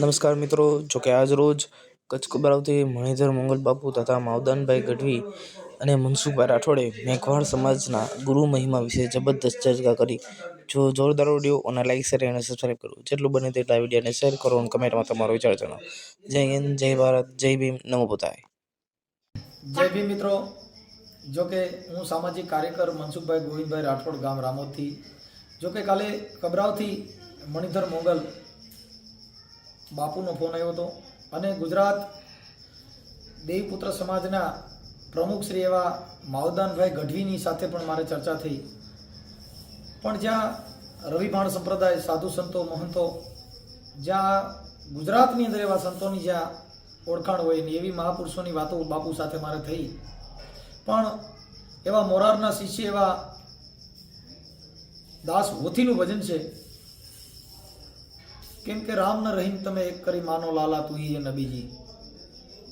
નમસ્કાર મિત્રો જોકે આજ રોજ કચ્છ કબરાવતી મણિધર મંગલ બાપુ તથા માવદાનભાઈ ગઢવી અને મનસુખભાઈ રાઠોડે મેઘવાળ સમાજના ગુરુ મહિમા વિશે જબરદસ્ત ચર્ચા કરી. જો જોરદાર ઓડિયો અને લાઈક શેર અને સબસ્ક્રાઈબ કરો જેટલું બને તેટલા વિડીયોને શેર કરો અને કમેન્ટમાં તમારો વિચાર જણાવો. જય હિન્દ, જય ભારત, જય ભીમ, નમો બુદ્ધાય જય ભીમ મિત્રો. જો કે હું સામાજિક કાર્યકર મનસુખભાઈ ગોવિંદભાઈ રાઠોડ ગામ રામોદથી. જો કે કાલે કબરાવથી મણિધર મોગલ બાપુનો ફોન આવ્યો હતો. અને ગુજરાત દેવપુત્ર સમાજના પ્રમુખ શ્રી એવા માવદાનભાઈ ગઢવીની સાથે પણ મારે ચર્ચા થઈ. પણ જ્યાં રવિભાણ સંપ્રદાય, સાધુ સંતો, મહંતો, જ્યાં ગુજરાતની અંદર એવા સંતોની જ્યાં ઓળખાણ હોય ને એવી મહાપુરુષોની વાતો બાપુ સાથે મારે થઈ. પણ એવા મોરારના શિષ્ય એવા દાસ હોથીનું ભજન છે. કેમ કે રામ ન રહીમ તમે એક કરી માનો, લાલા તું એ નબીજી.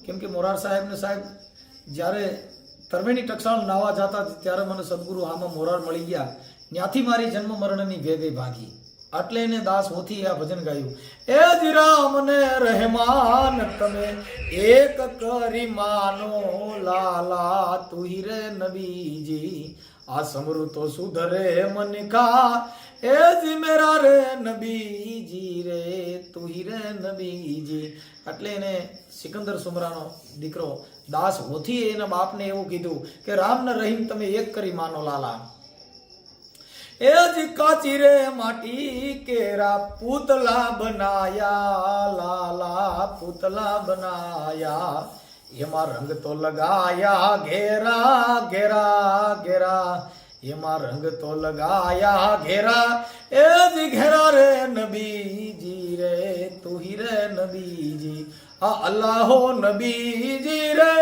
કેમ કે મોરાર સાહેબ ને સાહેબ જ્યારે તરવેણી ટકસાળ નાવા જતા ત્યારે મને સદગુરુ આમાં મોરાર મળી ગયા. ત્યાંથી મારી જન્મ મરણની ભેગે ભાગી. આટલે એને દાસ હોથી આ ભજન ગાયું. એ જ રામ ને રહેમાન તમે એક કરી માનો, લાલા તુહી રે નબીજી. આ સમૃતો સુધરે મન કા એ જી મેરા રે નબીજી રે, તુહી રે નબીજી. એટલે એને સિકંદર સુમરાનો દીકરો દાસ હોથી એના બાપને એવું કીધું કે, રામ ને રહીમ તમે એક કરી માનો, લાલા. એ જ કાચી રે માટી કેરા પૂતલા બનાયા, લાલા પૂતલા બનાયા. એમાં રંગ તો લગાયા, ઘેરા ઘેરા ઘેરા. એમાં રંગ તો લગાયા ઘેરા. એ જ ઘેરા રે નબીજી રે તુહી રે નબીજી. આ અલ્લાહો નબીજી રે.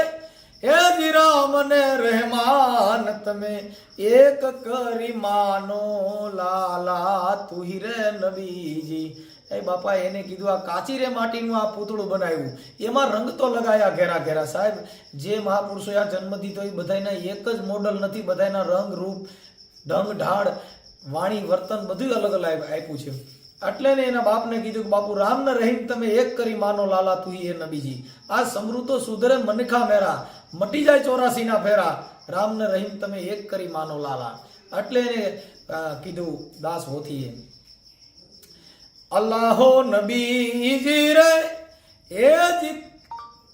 એ જી રામ ને રહેમાન તમે એક કરી માનો, લાલા તુહી રે નબીજી. એ બાપા, એને કીધું, આ કાચી રે માટીનું આ પૂતળું બનાવ્યું. એમાં રંગ તો લગાયા ઘેરા ઘેરા, સાહેબ. જે મહાપુરુષોએ આ જન્મ દીધો એ બધાના એક જ મોડલ નથી બધાના રંગ, રૂપ, ઢંગ, ઢાળ, વાણી, વર્તન બધું અલગ અલગ આપ્યું છે. એટલે ને એના બાપને કીધું કે, બાપુ રામ ને રહીમ તમે એક કરી માનો, લાલા, તું એ નબીજી. આ સમૃદ્ધો સુધરે મનખા મેરા, મટી જાય ચોરાસી ના ફેરા રામ ને રહીમ તમે એક કરી માનો, લાલા. એટલે એને કીધું દાસ હોથીએ. અલ્લાહો નબીજી રે, એ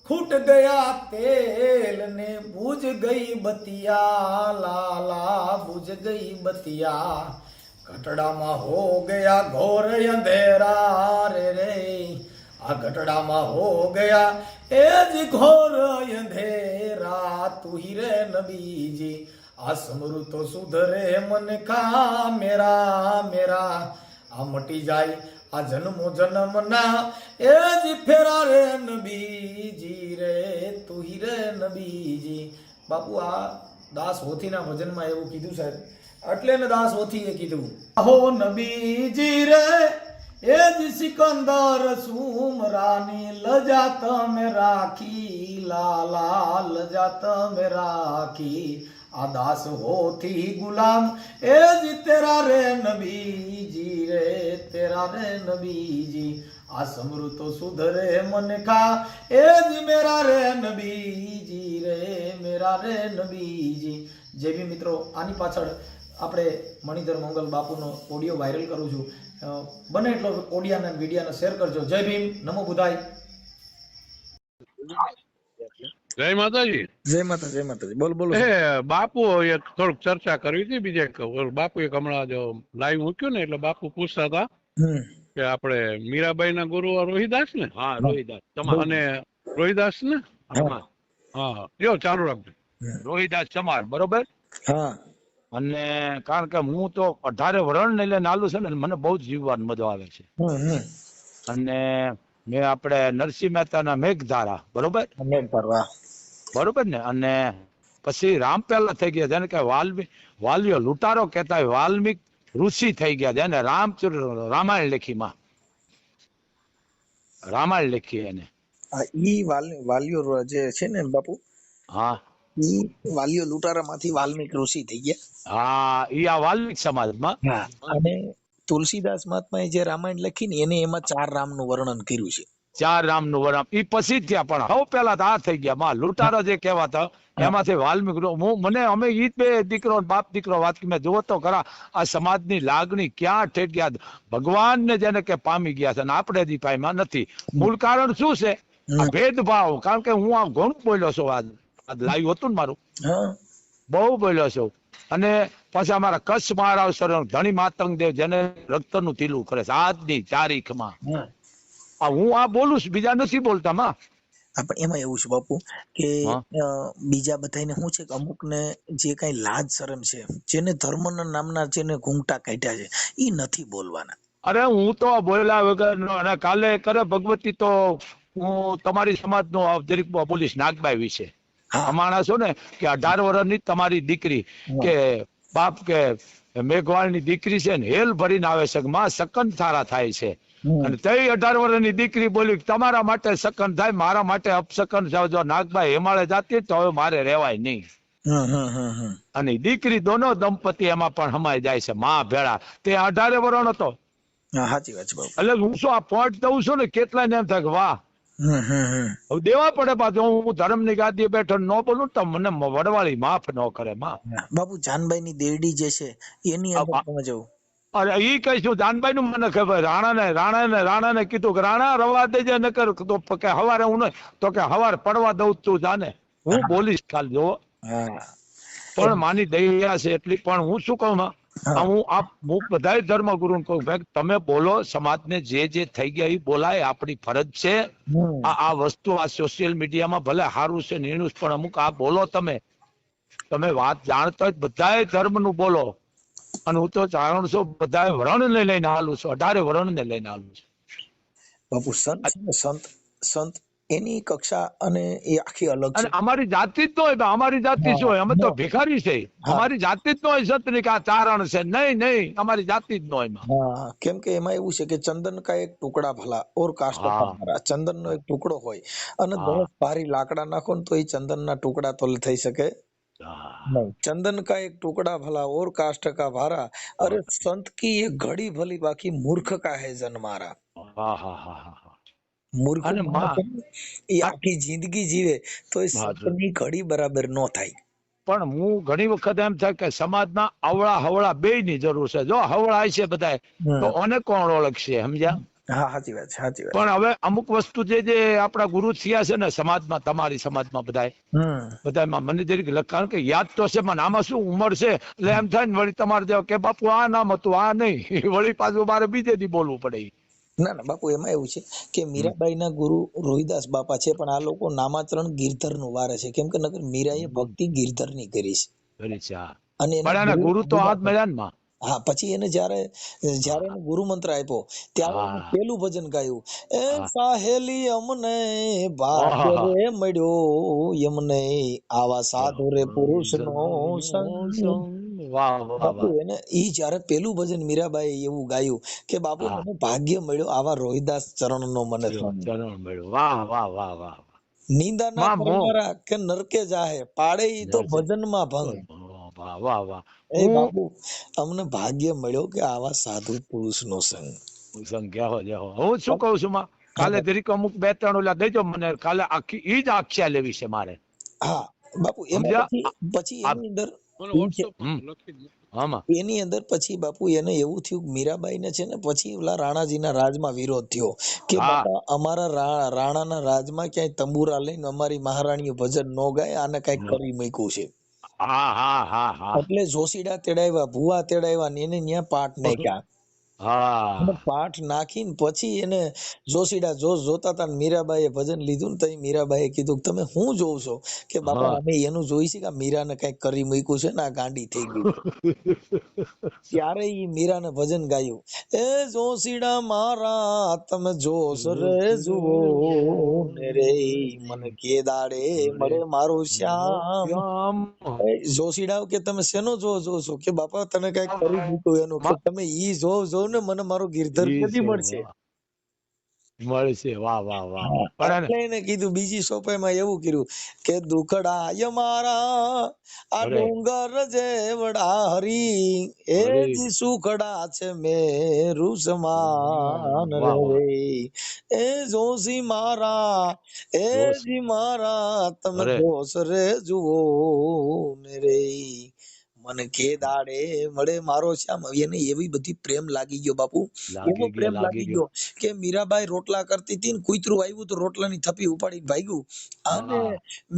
ખૂટ ગયા તેલ ને બુજ ગઈ બતિયા, લાલા બુજ ગઈ બતિયા. ઘટડામાં હો ગયા ઘોર અંધેરા રે રે. આ ઘટડામાં હો ગયા એ જ ઘોર અંધેરા. તુહી રે નબીજી, આ સમૃતો સુધરે મન કા મેરા મેરા. આ મટી જાય આ જન્મો જન્મના એ જ ફેરા રે નબીજી રે તુહી રે નબીજી બાપુ આ દાસ હોથીના ભજનમાં એવું કીધું સાહેબ એટલે ને દાસ હોથીએ કીધું હો નબીજી રે એ જ સિકંદર સુમરાની લજા તમે રાખી લાલા લજા તમે રાખી આ દાસ હોથી ગુલામ એ જ તેરા રે નબીજી રે તેરા રે નબીજી. આ સમૃતો સુધરે મન કા એ જ મેરા રે નબીજી રે મેરા રે નબીજી. જે બી મિત્રો આની પાછળ આપણે મણિધર મંગલ બાપુનો ઓડિયો વાયરલ કરું છું. બને એટલો ઓડિયાને વિડિયાને શેર કરજો. જય ભીમ. નમો બુધાય. જય માતાજી. જય માતા જય માતાજી. બોલ બોલો. એ બાપુ એક થોડુંક ચર્ચા કરવી હતી. બીજે બાપુ એક હમણાં જો લાઈવ મૂક્યું ને એટલે બાપુ પૂછતા હતા. કે આપણે મીરાબાઈ ના ગુરુ રોહિદાસ ને? હા રોહિદાસ. તમાર. અને રોહિદાસ ને? હા. જો ચાલુ રાખજો. રોહિદાસ ચમાર બરોબર? હા. અને કારણ કે હું તો અઢારે વરણ ને એટલે નાલું છે ને મને બહુ જ જીવવાની મજા આવે છે. અને મેં આપણે નરસિંહ મહેતાના મેઘધારા બરોબર? મેઘધારા બરોબર ને? અને પછી રામ પહેલા થઈ ગયા જેને કે વાલ્મી વાલ્યો લૂંટારો કહેતા હોય વાલ્મિક ઋષિ થઈ ગયા જેને રામચર રામાયણ લેખીમાં રામાયણ લેખી એને ઈ વાલ્યો વાલીઓ જે છે ને બાપુ હા. ઈ વાલીઓ લૂંટારામાંથી વાલ્મિક ઋષિ થઈ ગયા. હા ઈ આ વાલ્મીક સમાજમાં. અને તુલસીદાસ મહાત્માએ જે રામાયણ લખી ને એને એમાં ચાર રામનું વર્ણન કર્યું છે. ચાર રામનું વરામ. એ પછી જ થયા પણ હવે પેલા તો આ થઈ ગયા. માં લૂંટારો જે કહેવાતા એમાંથી વાલ્મીક મને અમે ઈ બે દીકરો બાપ દીકરો વાત મેં જોવો તો ખરા આ સમાજની લાગણી ક્યાં ઠેઠ ગયા ભગવાનને જેને કે પામી ગયા છે ને આપણે જ પામ્યા નથી. મૂળ કારણ શું છે? ભેદભાવ. કારણ કે હું આ ઘણું બોલ્યો છું આજ લાઈવ હતું ને મારું. બહુ બોલ્યો છું. અને પાછા અમારા કચ્છ મહારાષ્ટ્ર ધણી માતંગ દેવ જેને રક્તનું તીલું કરે છે. આજની તારીખમાં. હા. આ બોલું છું બીજા નથી બોલતા માં. પણ એમાં એવું છે બાપુ કે બીજા બધાને શું છે કે અમુકને જે કઈ લાજ શરમ છે જેને ધર્મના નામના જેને ઘૂંઘટા કાઢ્યા છે એ નથી બોલવાના. અરે હું તો બોલ્યા વગર અને કાલે કરે ભગવતી તો હું તમારી સમાજ નો જરીક બોલીશ નાગબાઈ વિશે. આ માણસ છો ને કે અઢાર વર્ષની તમારી દીકરી કે બાપ કે મેઘવાળની દીકરી છે ને હેલ ભરીને આવે છે માં સકન થારા થાય છે. અને તે અઢાર વર્ષની દીકરી બોલી તમારા માટે સકન થાય મારા માટે અપસકન થાય. જો નાગભાઈ હિમાલય જાતી તો હવે મારે રહેવાય નહીં. અને દીકરી દોનો દંપતી એમાં પણ હમાઈ જાય છે માં ભેળા. તે અઢારે વર્ષનો હતો. સાચી વાત છે એટલે હું શું આ પોઈન્ટ દઉં છું ને કેટલા ને એમ થાય વાહ. હવે દેવા પડે પાછો હું ધર્મની ગાદી બેઠો ન બોલું તો મને વડવાળી માફ ન કરે માં. બાપુ જાનભાઈ ની દેરડી જે છે એની અંદર જવું અરે એ કહીશું જાનભાઈ નું મને ખબર રાણા ને રાણા ને રાણા ને કીધું કે રાણા રવા દેજે ન કર તો કે હવારે હું તો કે હવાર પડવા દઉં તું જાને. હું બોલીશ કાલ જો પણ માની દયા છે એટલી પણ હું શું કહું હા. આપ હું બધાય ધર્મ ગુરુ કહું ભાઈ તમે બોલો સમાજને જે જે થઈ ગયા એ બોલાય આપણી ફરજ છે. આ આ વસ્તુ આ સોશિયલ મીડિયામાં ભલે સારું છે નીણું પણ અમુક આ બોલો તમે. તમે વાત જાણતા જ બધાય ધર્મનું બોલો. અને હું તો જાણું છું વરણ ને લઈને હાલું છું અઢારે વર્ણને લઈને હાલું છું. બાપુ સંત સંત સંત એની કક્ષા અને એ આખી અલગ છે. અમારી જાતિ જ ન હોય અમારી જાતિ જ હોય? અમે તો ભિખારી છે. અમારી જાતિ જ હોય સંતની કે આ ચારણ છે. નહીં નહીં અમારી જાતિ જ હોય એમાં. કેમ કે એમાં એવું છે કે ચંદન કા એક ટુકડા ભલા ઓર કાસ્ટ ચંદન નો એક ટુકડો હોય. અને. દસ ભારી લાકડા નાખો ને તો એ ચંદન ના ટુકડા તો થઈ શકે. नहीं चंदन का एक टुकड़ा भला और काष्ट का भारा अरे संत की ये घड़ी भली बाकी मूर्ख का है जन्मारा હા હા હા હા હા મૂર્ખ અને માણસ માં- છે ને, એ આખી જિંદગી જીવે તો એ હા, સંતની ઘડી બરાબર નો થાય પણ હું ઘણી વખત એમ થાય કે સમાજના અવળા હવળા બે ની જરૂર છે જો હવળા છે બધાય તો ઓને કોણ ઓળખશે સમજ્યા હા સાચી વાત છે સાચી વાત. પણ હવે અમુક વસ્તુ જે જે આપણા ગુરુ થયા છે ને સમાજમાં તમારી સમાજમાં બધામાં મને જરીક કારણ કે યાદ તો છે પણ આમાં શું ઉંમર છે? એટલે એમ થાય ને વળી તમારે જેવા કે બાપુ આ નામ હતું આ નહીં. વળી પાછું મારે બીજે થી બોલવું પડે ના ના બાપુ એમાં એવું છે કે મીરાબાઈ ના ગુરુ રોહિદાસ બાપા છે પણ આ લોકો નામાચરણ ગિરધરનું વારે છે. કેમ કે નગર મીરાએ ભક્તિ ગિરધરની કરી છે. કરી છે હા. અને ગુરુ તો હાથ મળ્યા માં. હા પછી એને જ્યારે જ્યારે એને ગુરુ મંત્ર આપ્યો ત્યારે પેલું ભજન ગાયું એ સાહેલી અમને રે મળ્યો એમને આવા સાધુ રે પુરુષ નો સંગ બાપુ એને ઈ જ્યારે પેલું ભજન મીરાબાઈ એવું ગાયું કે બાપુ. મને ભાગ્ય મળ્યો આવા રોહિદાસ ચરણ નો મને ચરણ મળ્યો. વાહ વાહ વાહ વાહ નિંદા ના કરનારા કે નરકે જાહે પાડે ઈ તો ભજનમાં ભંગ. વાહ વાહ વાહ. એ બાપુ અમને ભાગ્ય મળ્યો કે આવા સાધુ પુરુષ નો સંગ સંખ્યા હો જે હું શું કહું છું માં? કાલે જરીક અમુક બે ત્રણ ઓલા દેજો મને. કાલે આખી ઈ જ આખ્યા લેવી છે મારે. હા બાપુ એમાં પછી એની અંદર એની અંદર પછી બાપુ એને એવું થયું કે મીરાબાઈ ને છે ને પછી ઓલા રાણાજીના રાજમાં વિરોધ થયો. કે. બાપા અમારા રાણાના રાજમાં ક્યાંય તંબુરા લઈને અમારી મહારાણીઓ ભજન ન ગાય આને કંઈક કરી મૂક્યું છે. હા હા હા હા. એટલે જોશીડા તેડાવ્યા ભુવા તેડાવ્યા ને એને ત્યાં પાઠ નાખ્યા. હા. પાઠ નાખીને પછી એને જોશીડા જોશ જોતા ને મીરાબાઈએ ભજન લીધું ને તઈ મીરાબાઈએ કીધું કે તમે શું જોઉં છો? કે બાપા અમે એનું જોઈ છે કે મીરાને કંઈક કરી મૂક્યું છે ને આ ગાંડી થઈ ગઈ ત્યારે ઈ મીરાને ભજન ગાયું. એ જોશીડા મારા તમે જોશ રે જુઓ રે મને કે દાડે મળે મારું શ્યામ. જોશીડા કે તમે શેનો જો જો છો કે બાપા તને કંઈક કરી મૂક્યું એનું. કે તમે ઈ જો જોવ ને મને મારો ગિરધર કદી મળશે. મળશે વાહ વાહ વાહ એને કીધું બીજી સોપાઈમાં એવું કર્યું કે દુખડાય મારા આ. ડુંગર જેવડા હરી એ સુખડા છે મે સમાન વાહ, વાહ. રે એ જોશી મારા એ. જી મારા તમે. જોશ રે જુઓ ને રે મને કે દાડે મળે મારો શ્યામ. એને એવી બધી પ્રેમ લાગી ગયો બાપુ. એવો પ્રેમ લાગી ગયો. કે મીરાબાઈ રોટલા કરતી હતી ને કુતરું આવ્યું તો રોટલાની થપી ઉપાડીને ભાગ્યું. અને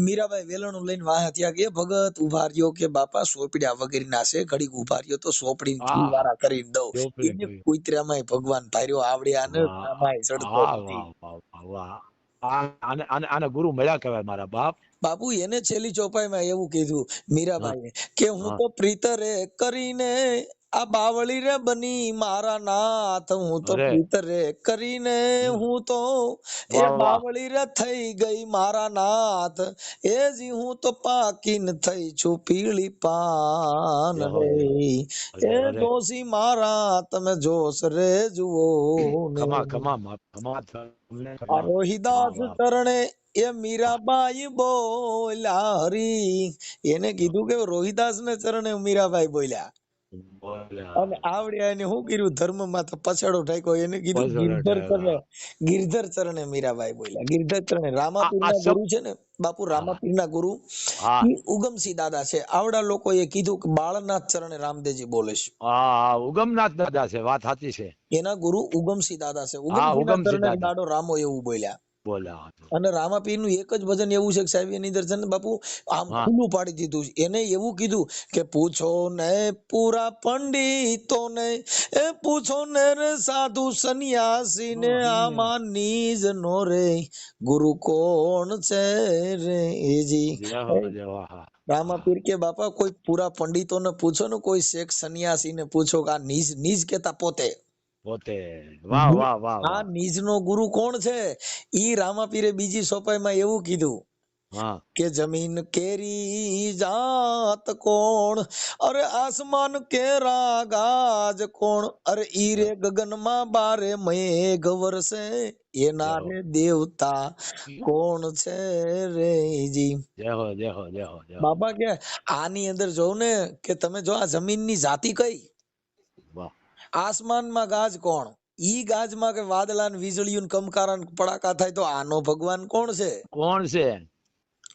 મીરાબાઈ વેલણું લઈને વાહ ત્યાં કે ભગત ઊભા રહ્યો કે બાપા સોપડ્યા વગેરે નાશે ઘડીક ઊભા રહ્યો તો સોપડીને વારા કરી દઉં. કુતરામાં એને. ભગવાન ભાર્યો આવડ્યા ને ચડતો આને ગુરુ મળ્યા કહેવાય મારા બાપ. બાપુ એને છેલ્લી ચોપાઈમાં એવું કીધું મીરાબાઈ કે હું તો પ્રીતરે કરીને આ બાવળી રે બની મારા નાથ. હું તો અરે. કરીને હું તો એ. બાવળી રે થઈ ગઈ મારા નાથ. એ જી હું તો પાકીન થઈ છું પીળી પાન એ જોશી મારા તમે જોશ રે જુઓ કમા કમા ખમા રોહિદાસ. ચરણે એ મીરાબાઈ બોલ્યા હરી એને કીધું કે રોહિદાસ ને ચરણે મીરાબાઈ બોલ્યા. અને આવડ્યા એને શું કર્યું? ધર્મમાં તો પછાડો ઢાંક્યો. એને કીધું ગિરધર ચરણે ગિરધર ચરણે મીરાબાઈ બોલ્યા. ગિરધર ચરણે રામાપીર ના ગુરુ છે ને બાપુ રામાપીર ના ગુરુ ઉગમસિંહ દાદા છે. આવડા લોકોએ કીધું કે બાળનાથ ચરણે રામદેવજી બોલે છે. હા ઉગમનાથ દાદા છે વાત સાચી છે. એના ગુરુ ઉગમસિંહ દાદા છે. ઉગમસિંહ ચરણે દાડો રામો એવું બોલ્યા. અને રામાપીરનું એક જ ભજન એવું છે કે સાહેબ એની અંદર છે ને બાપુ આમ ખુલ્લું પાડી દીધું છે. એને એવું કીધું કે પૂછો ને પૂરા પંડિતો ને એ પૂછો ને રે સાધુ સન્યાસી ને આમાં નીજ નો રે ગુરુ કોણ છે રે? એજી. રામાપીર કે બાપા કોઈ પૂરા પંડિતો ને પૂછો ને કોઈ શેખ સન્યાસી ને પૂછો કે આ નીજ નીજ કેતા પોતે. પોતે. વાહ વાહ વાહ આ વાહ. નીજ નો ગુરુ કોણ છે? ઈ રામાપીરે બીજી સોપાઈમાં એવું કીધું કે જમીન કેરી જાત કોણ? અરે આસમાન કેરા ગાજ કોણ? અરે ઈ રે ગગનમાં બારે મેઘ વરસે. એના રે દેવતા કોણ છે રે જી? જય હો જય હો જય હો. બાબા કે આની અંદર જોઉં ને કે તમે જો આ જમીનની જાતિ કઈ? આસમાનમાં ગાજ કોણ? ઈ ગાજમાં કે વાદળા ને વીજળીઓ ને કમકારા ને પડાકા થાય તો આનો ભગવાન કોણ છે? કોણ છે?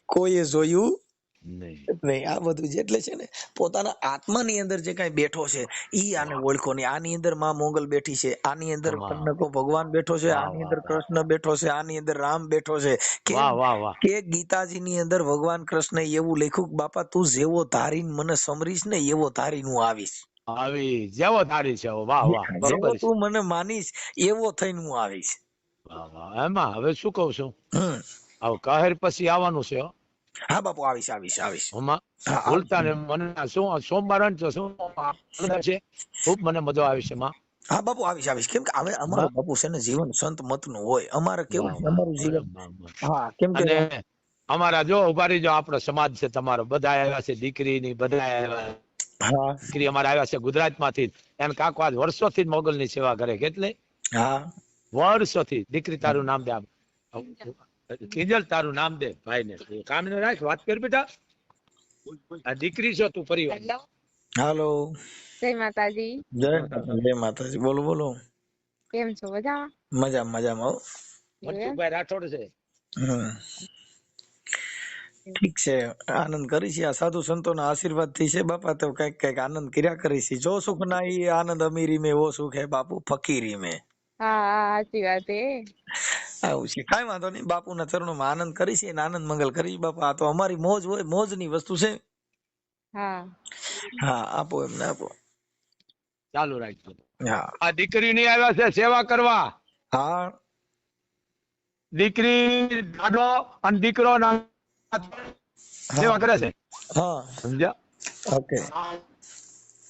કોઈએ જોયું? નહીં. આ બધું જે એટલે છે ને પોતાના આત્માની અંદર જે કઈ બેઠો છે ઈ આને ઓળખો નહીં. આની અંદરમાં મોગલ બેઠી છે આની અંદર. કન્નકો ભગવાન બેઠો છે આની અંદર કૃષ્ણ બેઠો છે આની અંદર રામ બેઠો છે. કે કે ગીતાજી ની અંદર ભગવાન કૃષ્ણ એવું લખ્યું કે બાપા તું જેવો ધારીને મને સમરીશ ને એવો ધારીને હું આવીશ. આવી જેવો તારી છે વાહ વાહ બરોબર તું મને માનીશ એવો થઈને હું આવીશ. વાહ વાહ એમાં હવે શું કહું છું? હવે કહેર પછી આવવાનું છે હો. બાપુ આવીશ આવીશ આવીશ. ભૂલતા ને મને શું સોમવાર શું છે? ખૂબ મને મજા આવી છે માં. હા બાપુ આવીશ આવીશ. કેમ કે હવે અમારો બાપુ છે ને જીવન સંત મતનું હોય. અમારે કેવું છે અમારું જીવન. હા કેમ કે અમારા જો ઉભારી જો આપણો સમાજ છે તમારો. બધા આવ્યા છે દીકરીની બધા આવ્યા હા. અમારે આવ્યા છે ગુજરાતમાંથી. એને કાકો આજ વર્ષોથી મોગલની સેવા કરે કેટલે હા. વર્ષોથી. દીકરી તારું નામ દે આમ. કિંજલ તારું નામ દે ભાઈ ને કામ ને રાખ વાત કર બેટા. આ દીકરી છો તું પરિવાર. હાલો. જય માતાજી. જય જય માતાજી. બોલો બોલો. કેમ છો? બધા મજા મજામાં હો. રાઠોડ છે. હમ. ઠીક છે આનંદ કરી છે. આ સાધુ સંતોના આશીર્વાદથી છે બાપા તો કંઈક કંઈક આનંદ કર્યા કરી છે. જો સુખ ના એ આનંદ અમીરી મેં વો સુખ હે બાપુ ફકીરી મેં. હા સાચી વાત એ આવું છે. કાઈ વાંધો નહીં બાપુના ચરણોમાં આનંદ કરી છે આનંદ મંગલ કરી. બાપા આ તો અમારી મોજ હોય મોજની વસ્તુ છે. હા. હા આપો એમને આપો. ચાલુ રાખજો. હા. આ દીકરી ની આવ્યા છે સેવા કરવા. હા. દીકરી દાદો અને દીકરો ના સેવા કરે છે? હા. સમજ્યા? ઓકે.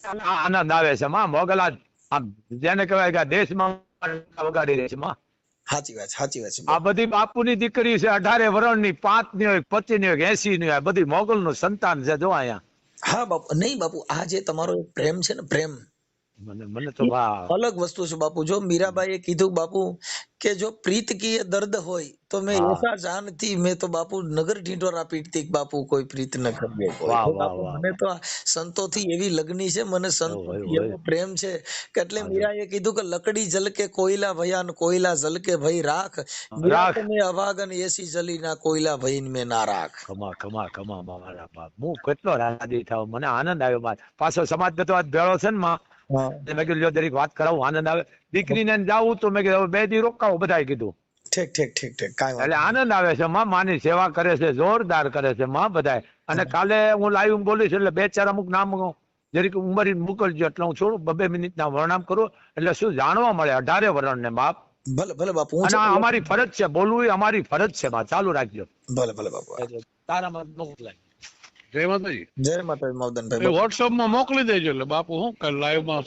આનંદ આવે છે માં. મોગલા આમ જેને કહેવાય કે દેશમાં વગાડી રહી છે માં. સાચી વાત સાચી વાત છે આ બધી બાપુની દીકરી છે અઢારે વર્ષની પાંચની હોય પચીસની હોય એસી ની હોય બધી મોગલ નું સંતાન છે જો અહીંયા. હા બાપુ. નહીં બાપુ આ જે તમારો પ્રેમ છે ને પ્રેમ. મને મને તો અલગ વસ્તુ છે બાપુ. જો મીરાબાઈએ કીધું બાપુ કે જો પ્રીત કી દર્દ હોય તો મેં એસા જાનથી મેં તો બાપુ નગર ઢીંઢોરા પીટતી બાપુ કોઈ પ્રીત ન કરે કોઈ વાહ, તો વાહ, બાપુ વાહ, મને તો સંતો થી એવી લગની છે મને સંતો એવો પ્રેમ છે કે એટલે મીરાએ કીધું કે લકડી જલકે કોયલા ભયાન કોયલા જલકે ભઈ રાખ. રાખ. મે અભાગન એસી જલી ના કોયલા ભઈન મેં ના રાખ. કમા કમા કમા મારા બાપ. હું કેટલો રાજી થાવ મને આનંદ આવ્યો પાછો સમાજ તો આજ ભેળો છે ને માં. મેં કીધું લ્યો વાત કરાવું આનંદ આવે. દીકરીને જાવું તો મેં કીધું બે દી રોકાવું બધાએ કીધું. ઠીક ઠીક ઠીક ઠીક કાંઈ એટલે આનંદ આવે છે માં માની સેવા કરે છે જોરદાર કરે છે માં બધાય અને કાલે હું લાઈવ બોલીશ એટલે બે ચાર અમુક નામ જરીક ઉંમરી મોકલજો એટલે હું છોડું બબે મિનિટના વર્ણામ કરું એટલે શું જાણવા મળે અઢારે વર્ણ ને બાપ. ભલે ભલે બાપુ અને અમારી ફરજ છે બોલવું એ અમારી ફરજ છે બા ચાલુ રાખજો. ભલે ભલે બાપુ તારામાં મોકલાય જય માતાજી. જય માતાજી મવદનભાઈ WhatsApp માં મોકલી દેજો એટલે બાપુ હું કાલ લાઈવમાં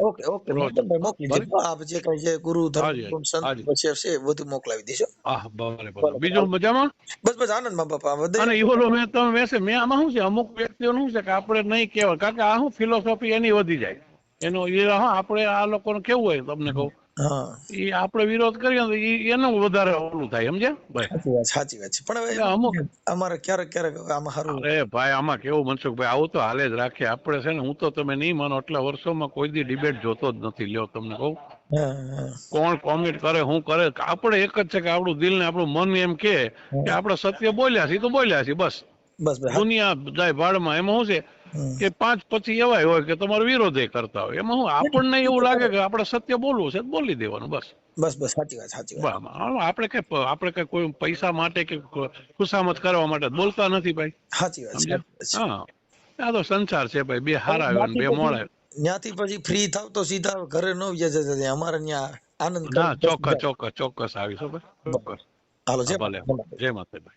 ઓકે ઓકે મવદનભાઈ મોકલી દેજો આપ જે કઈ જે ગુરુ ધર્મ સંત પછી છે બધું મોકલાવી દેજો. આહ ભલે ભલે બીજું મજામાં? બસ બસ આનંદમાં બાપા વધે અને ઈવોલો મેં તમે મેસેજ મેં આમાં શું છે? અમુક વ્યક્તિઓનું શું છે કે આપણે નહીં કહેવાય. કારણ કે આ શું ફિલોસોફી એની વધી જાય. એનો એ હા આપણે આ લોકોને કેવું હોય તમને કહું? એ આપણે વિરોધ કરીએ તો એનો વધારે ઓલું થાય સમજે ભાઈ. સાચી વાત છે. પણ હવે અમુક અમારે ક્યારેક ક્યારેક આમાં સારું અરે ભાઈ આમાં કેવું મનસુખભાઈ આવું તો હાલે જ રાખે. આપણે છે ને હું તો તમે નહીં માનો આટલા વર્ષોમાં કોઈ દી ડિબેટ જોતો જ નથી. લ્યો તમને કહું. કોણ કોમેન્ટ કરે હું કરે? આપણે એક જ છે કે આપણું દિલ ને આપણું મન એમ કે આપણે સત્ય બોલ્યા છીએ તો બોલ્યા છીએ બસ. બસ દુનિયા જાય ભાડમાં એમાં શું છે. કે પાંચ પછી એવાય હોય કે તમારો વિરોધ એ કરતા હોય. એમાં હું આપણને એવું લાગે કે આપણે સત્ય બોલવું છે બોલી દેવાનું બસ. બસ બસ સાચી વાત સાચી વાત. આપણે કઈ આપણે કઈ કોઈ પૈસા માટે કે ખુશામત કરવા માટે બોલતા નથી ભાઈ. સાચી વાત હા. આ તો સંસાર છે ભાઈ બે હારા આવ્યો ને બે મોડા ત્યાંથી પછી ફ્રી થાવ તો સીધા ઘરે ન જતા અમારે ત્યાં આનંદ ચોક્કસ ચોક્કસ ચોક્કસ આવીશું ભાઈ ચોક્કસ. હાલો જય ભલે જય માતાજી.